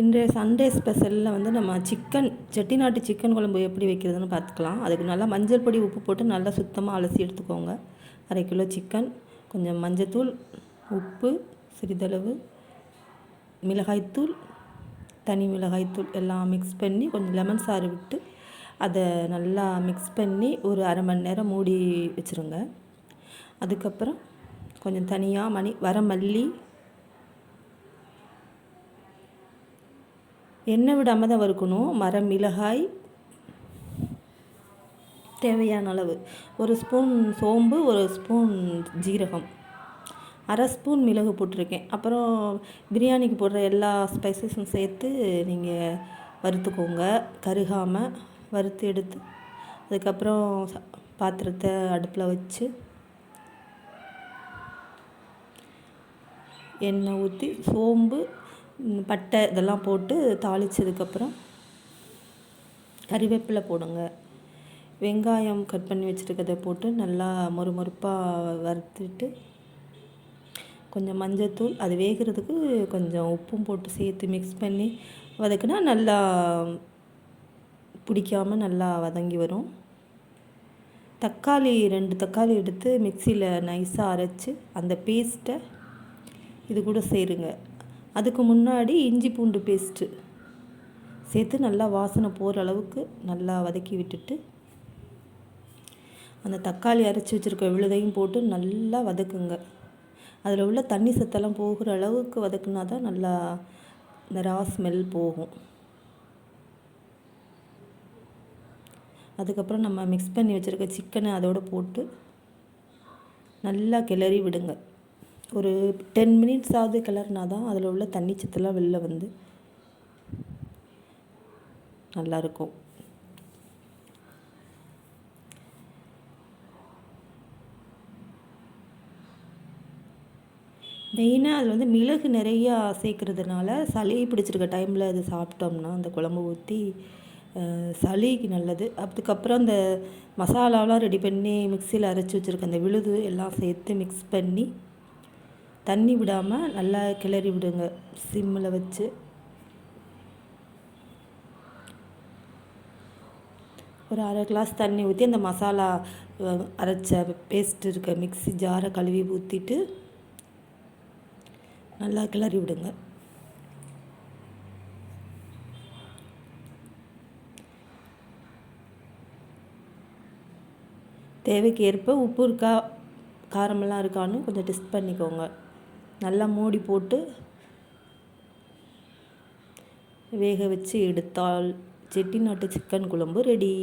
இன்றைய சண்டே ஸ்பெஷலில் வந்து நம்ம சிக்கன் செட்டிநாட்டு சிக்கன் குழம்பு எப்படி வைக்கிறதுன்னு பார்த்துக்கலாம். அதுக்கு நல்லா மஞ்சள் பொடி உப்பு போட்டு நல்லா சுத்தமாக அலசி எடுத்துக்கோங்க. அரை கிலோ சிக்கன் கொஞ்சம் மஞ்சத்தூள் உப்பு சிறிதளவு மிளகாய்த்தூள் தனி மிளகாய்த்தூள் எல்லாம் மிக்ஸ் பண்ணி கொஞ்சம் லெமன் சாறு விட்டு அதை நல்லா மிக்ஸ் பண்ணி ஒரு அரை மணி நேரம் மூடி வச்சுருங்க. அதுக்கப்புறம் கொஞ்சம் தனியாக மணி வர மல்லி எண்ணெய் விடாமல் தான் வறுக்கணும். மரம் மிளகாய் தேவையான அளவு. ஒரு ஸ்பூன் சோம்பு ஒரு ஸ்பூன் ஜீரகம். அரை ஸ்பூன் மிளகு போட்டிருக்கேன். அப்புறம் பிரியாணிக்கு போடுற எல்லா ஸ்பைசஸும் சேர்த்து நீங்கள் வறுத்துக்கோங்க. கருகாமல் வறுத்து எடுத்து அதுக்கப்புறம் பாத்திரத்தை அடுப்பில் வச்சு எண்ணெய் ஊற்றி சோம்பு பட்டை இதெல்லாம் போட்டு தாளித்ததுக்கப்புறம் கறிவேப்பிலை போடுங்க. வெங்காயம் கட் பண்ணி வச்சுருக்கதை போட்டு நல்லா மொறு மொறுப்பாக வறுத்துட்டு கொஞ்சம் மஞ்சத்தூள் அது வேகிறதுக்கு கொஞ்சம் உப்பும் போட்டு சேர்த்து மிக்ஸ் பண்ணி வதக்குனா நல்லா பிடிக்காமல் நல்லா வதங்கி வரும். தக்காளி ரெண்டு தக்காளி எடுத்து மிக்சியில் நைஸாக அரைச்சி அந்த பேஸ்ட்டை இது கூட சேருங்க. அதுக்கு முன்னாடி இஞ்சி பூண்டு பேஸ்ட்டு சேர்த்து நல்லா வாசனை போகிற அளவுக்கு நல்லா வதக்கி விட்டுட்டு அந்த தக்காளி அரைச்சி வச்சுருக்க விழுதையும் போட்டு நல்லா வதக்குங்க. அதில் உள்ள தண்ணி சத்தெல்லாம் போகிற அளவுக்கு வதக்குனா தான் நல்லா இந்த ரா ஸ்மெல் போகும். அதுக்கப்புறம் நம்ம மிக்ஸ் பண்ணி வச்சுருக்க சிக்கனை அதோடு போட்டு நல்லா கிளறி விடுங்க. ஒரு டென் மினிட்ஸ் ஆகுது கிளறினா தான் அதில் உள்ள தண்ணி சத்தெல்லாம் வெளில வந்து நல்லாயிருக்கும் மெயினாக அதில் வந்து மிளகு நிறையா சேர்க்கறதுனால சளி பிடிச்சிருக்க டைமில் அது சாப்பிட்டோம்னா அந்த குழம்பு ஊற்றி சளிக்கு நல்லது. அதுக்கப்புறம் அந்த மசாலாவெலாம் ரெடி பண்ணி மிக்சியில் அரைச்சி வச்சுருக்க அந்த விழுது எல்லாம் சேர்த்து மிக்ஸ் பண்ணி தண்ணி விடாமல் நல்லா கிளறி விடுங்க. சிம்மில் வச்சு. ஒரு அரை கிளாஸ் தண்ணி ஊற்றி அந்த மசாலா அரைச்ச பேஸ்ட் இருக்க மிக்ஸி ஜாரை கழுவி ஊற்றிட்டு நல்லா கிளறி விடுங்க. தேவைக்கு ஏற்ப உப்பு இருக்கா காரமெல்லாம் இருக்கான்னு கொஞ்சம் டெஸ்ட் பண்ணிக்கோங்க. நல்லா மூடி போட்டு வேக வச்சு எடுத்தால் செட்டிநாட்டு சிக்கன் குழம்பு ரெடி.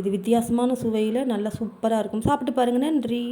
இது வித்தியாசமான சுவையில் நல்லா சூப்பராக இருக்கும். சாப்பிட்டு பாருங்கள் நன்றி.